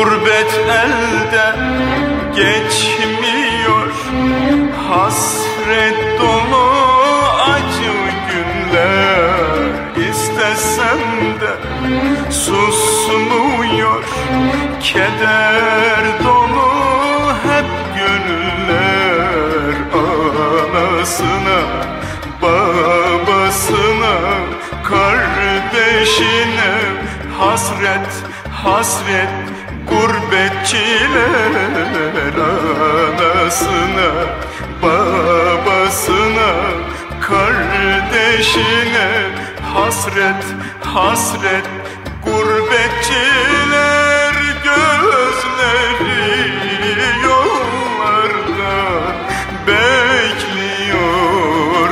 Hasret elde geçmiyor. Hasret dolu acı günler İstesem de susmuyor. Keder dolu hep gönüller Anasına, babasına, kardeşine. Hasret, hasret gurbetçiler Anasına, babasına, kardeşine Hasret, hasret. Gurbetçiler Gözleri yollarda bekliyor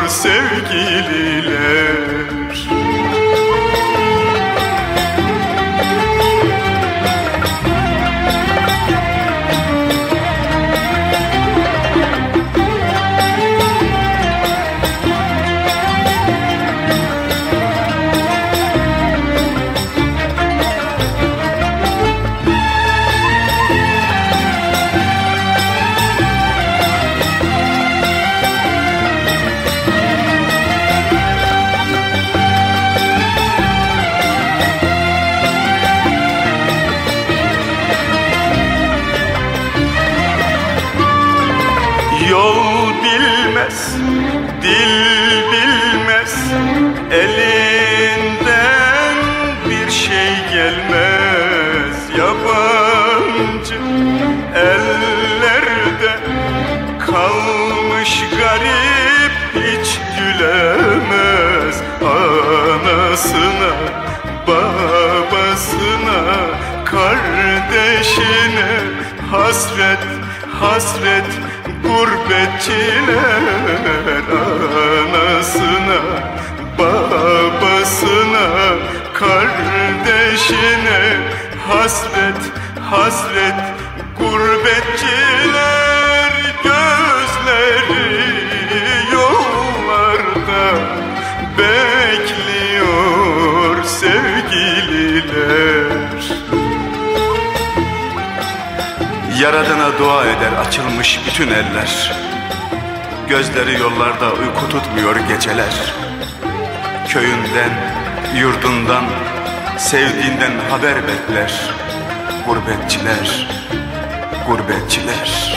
sevgililer Elinden bir şey gelmez Yabancı ellerde kalmış garip Hiç gülemez. Anasına, babasına Kardeşine hasret, hasret Gurbetçiler hasret, hasret gurbetçiler gözleri yollarda bekliyor sevgililer. Yaradana dua eder açılmış bütün eller Gözleri yollarda uyku tutmuyor geceler Köyünden, yurdundan, sevdiğinden haber bekler Gurbetçiler, gurbetçiler